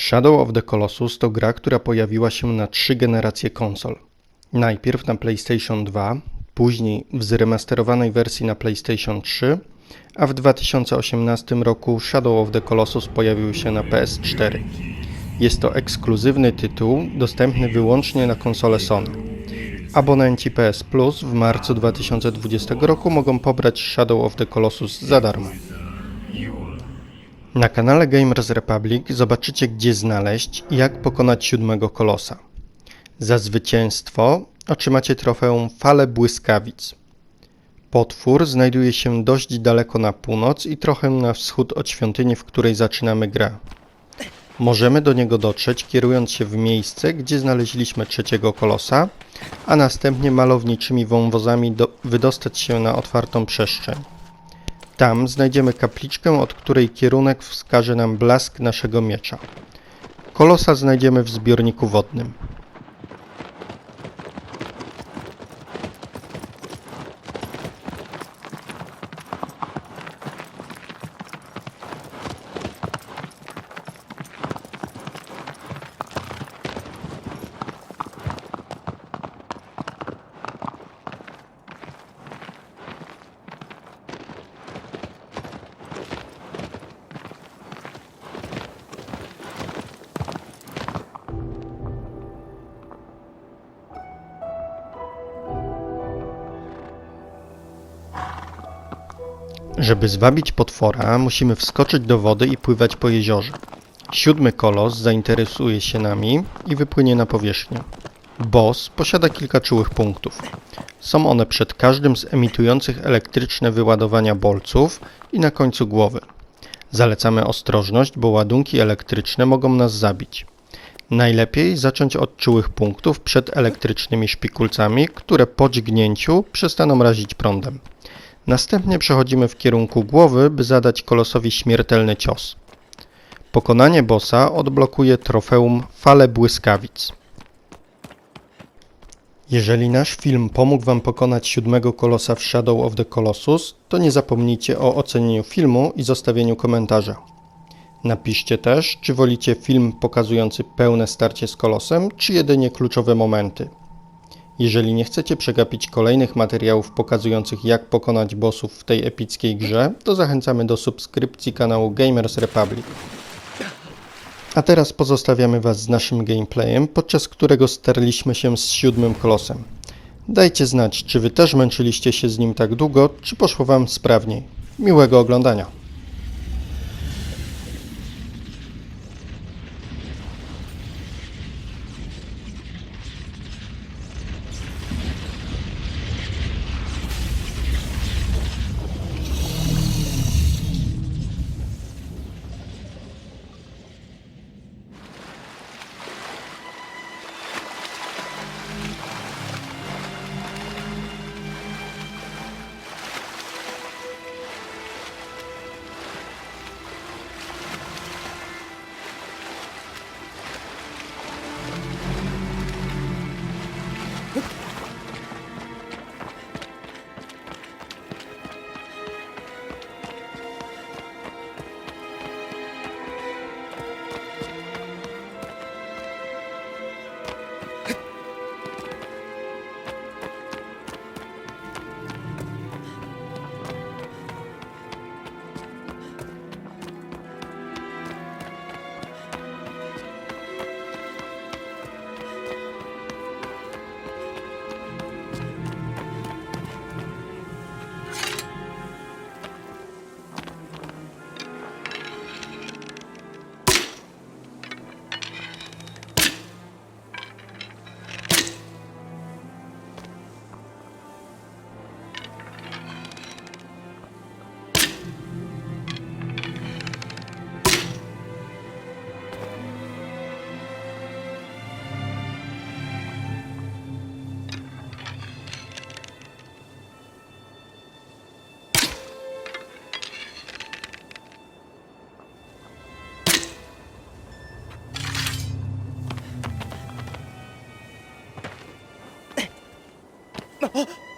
Shadow of the Colossus to gra, która pojawiła się na trzy generacje konsol. Najpierw na PlayStation 2, później w zremasterowanej wersji na PlayStation 3, a w 2018 roku Shadow of the Colossus pojawił się na PS4. Jest to ekskluzywny tytuł, dostępny wyłącznie na konsole Sony. Abonenci PS Plus w marcu 2020 roku mogą pobrać Shadow of the Colossus za darmo. Na kanale Gamers Republic zobaczycie gdzie znaleźć i jak pokonać siódmego kolosa. Za zwycięstwo otrzymacie trofeum Fale Błyskawic. Potwór znajduje się dość daleko na północ i trochę na wschód od świątyni, w której zaczynamy grę. Możemy do niego dotrzeć kierując się w miejsce, gdzie znaleźliśmy trzeciego kolosa, a następnie malowniczymi wąwozami do, wydostać się na otwartą przestrzeń. Tam znajdziemy kapliczkę, od której kierunek wskaże nam blask naszego miecza. Kolosa znajdziemy w zbiorniku wodnym. Żeby zwabić potwora, musimy wskoczyć do wody i pływać po jeziorze. Siódmy kolos zainteresuje się nami i wypłynie na powierzchnię. Boss posiada kilka czułych punktów. Są one przed każdym z emitujących elektryczne wyładowania bolców i na końcu głowy. Zalecamy ostrożność, bo ładunki elektryczne mogą nas zabić. Najlepiej zacząć od czułych punktów przed elektrycznymi szpikulcami, które po dźgnięciu przestaną razić prądem. Następnie przechodzimy w kierunku głowy, by zadać kolosowi śmiertelny cios. Pokonanie bossa odblokuje trofeum Fale Błyskawic. Jeżeli nasz film pomógł Wam pokonać siódmego kolosa w Shadow of the Colossus, to nie zapomnijcie o ocenieniu filmu i zostawieniu komentarza. Napiszcie też, czy wolicie film pokazujący pełne starcie z kolosem, czy jedynie kluczowe momenty. Jeżeli nie chcecie przegapić kolejnych materiałów pokazujących jak pokonać bossów w tej epickiej grze, to zachęcamy do subskrypcji kanału Gamers Republic. A teraz pozostawiamy Was z naszym gameplayem, podczas którego starliśmy się z siódmym kolosem. Dajcie znać, czy Wy też męczyliście się z nim tak długo, czy poszło Wam sprawniej. Miłego oglądania. あっ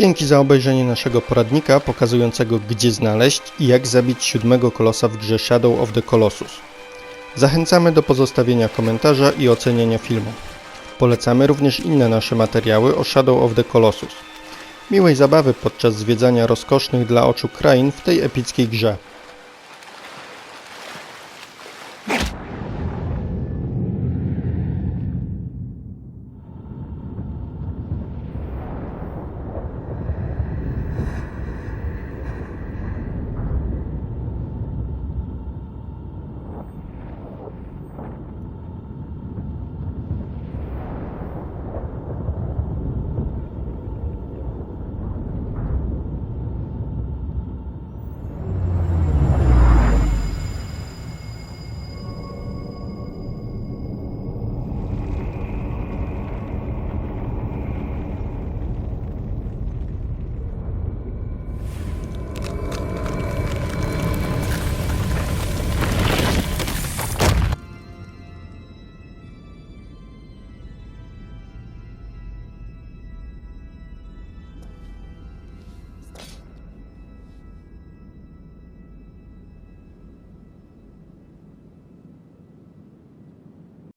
Dzięki za obejrzenie naszego poradnika pokazującego gdzie znaleźć i jak zabić siódmego kolosa w grze Shadow of the Colossus. Zachęcamy do pozostawienia komentarza i oceniania filmu. Polecamy również inne nasze materiały o Shadow of the Colossus. Miłej zabawy podczas zwiedzania rozkosznych dla oczu krain w tej epickiej grze.